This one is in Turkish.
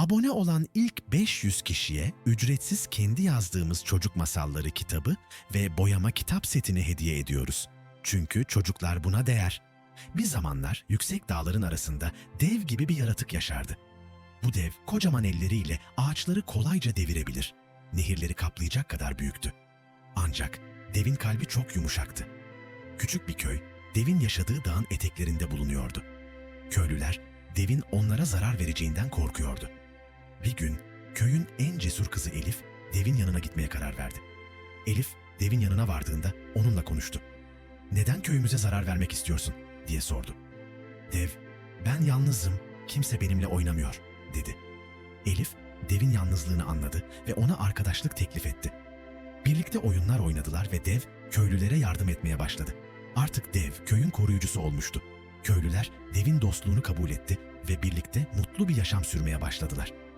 Abone olan ilk 500 kişiye ücretsiz kendi yazdığımız çocuk masalları kitabı ve boyama kitap setini hediye ediyoruz. Çünkü çocuklar buna değer. Bir zamanlar yüksek dağların arasında dev gibi bir yaratık yaşardı. Bu dev kocaman elleriyle ağaçları kolayca devirebilir. Nehirleri kaplayacak kadar büyüktü. Ancak devin kalbi çok yumuşaktı. Küçük bir köy, devin yaşadığı dağın eteklerinde bulunuyordu. Köylüler devin onlara zarar vereceğinden korkuyordu. Bir gün köyün en cesur kızı Elif devin yanına gitmeye karar verdi. Elif devin yanına vardığında onunla konuştu. Neden köyümüze zarar vermek istiyorsun diye sordu. Dev, ben yalnızım, kimse benimle oynamıyor dedi. Elif devin yalnızlığını anladı ve ona arkadaşlık teklif etti. Birlikte oyunlar oynadılar ve dev köylülere yardım etmeye başladı. Artık dev köyün koruyucusu olmuştu. Köylüler devin dostluğunu kabul etti ve birlikte mutlu bir yaşam sürmeye başladılar.